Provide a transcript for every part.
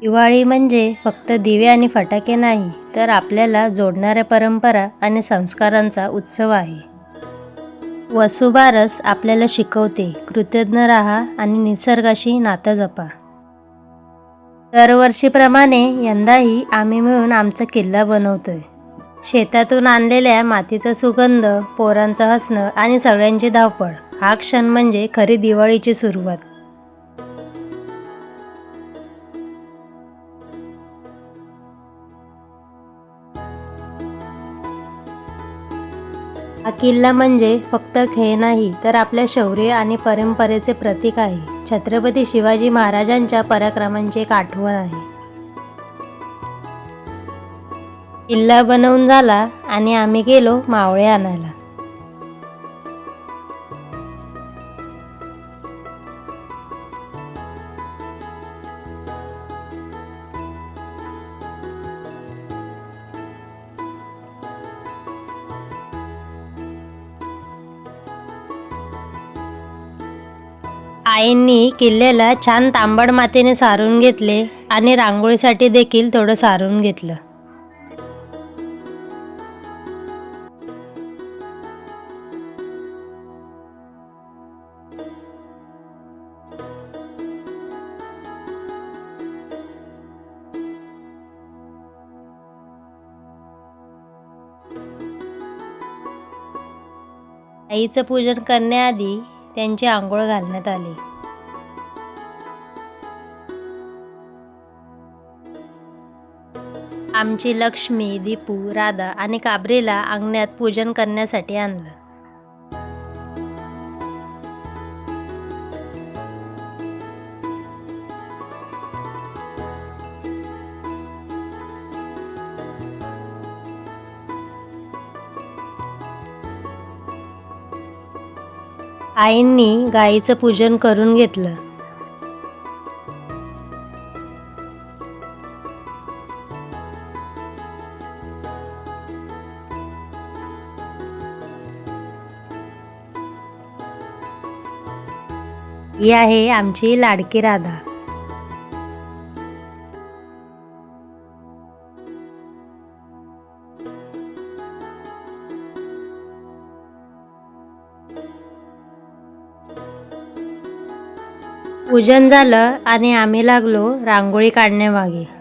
दिवाळी म्हणजे फक्त दिवे आणि फटाके नाही तर आपल्याला जोडणाऱ्या परंपरा आणि संस्कारांचा उत्सव आहे. वसुबारस आपल्याला शिकवते कृतज्ञ राहा आणि निसर्गाशी नातं जपा. दरवर्षीप्रमाणे यंदाही आम्ही मिळून आमचा किल्ला बनवतोय. शेतातून आणलेल्या मातीचा सुगंध पोरांचं हसणं आणि सगळ्यांची धावपळ हा क्षण म्हणजे खरी दिवाळीची सुरुवात. हा किल्ला म्हणजे फक्त खेळ नाही तर आपल्या शौर्य आणि परंपरेचे प्रतीक आहे. छत्रपती शिवाजी महाराजांच्या पराक्रमांची एक आठवण आहे. किल्ला बनवून झाला आणि आम्ही गेलो मावळे आणायला. आईंनी किल्ल्याला छान तांबड मातीने सारून घेतले आणि रांगोळीसाठी देखील थोडं सारून घेतलं. आईचं पूजन करण्याआधी त्यांची आंघोळ घालण्यात आली. आमची लक्ष्मी दीपू राधा आणि काबरीला अंगण्यात पूजन करण्यासाठी आणलं. आईंनी गाईचं पूजन करून घेतलं. ही आहे आमची लाडकी राधा. पूजन झालं आणि आम्ही लागलो रांगोळी काढण्यामागे.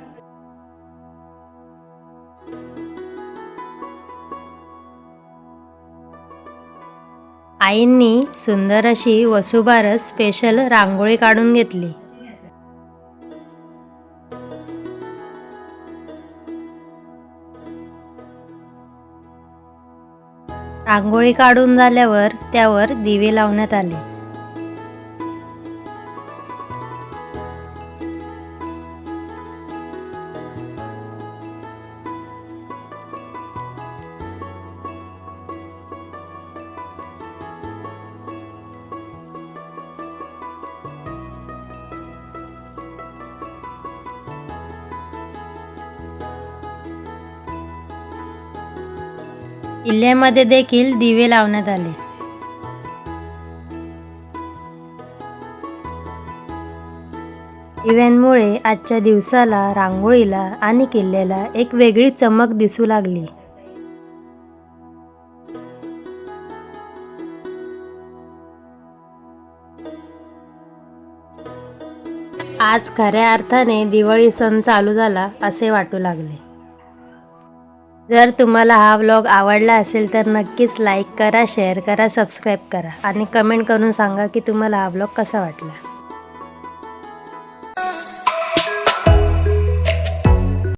आईंनी सुंदर अशी वसुबारस स्पेशल रांगोळी काढून घेतली. रांगोळी काढून झाल्यावर त्यावर दिवे लावण्यात आले. किल्ल्यामध्ये देखील दिवे लावण्यात आले. दिव्यांमुळे आजच्या दिवसाला रांगोळीला आणि किल्ल्याला एक वेगळी चमक दिसू लागली. आज खऱ्या अर्थाने दिवाळी सण चालू झाला असे वाटू लागले. जर तुम्हाला हा व्लॉग आवडला असेल तर नक्कीच लाईक करा शेअर करा सबस्क्राईब करा आणि कमेंट करून सांगा की तुम्हाला हा व्लॉग कसा वाटला.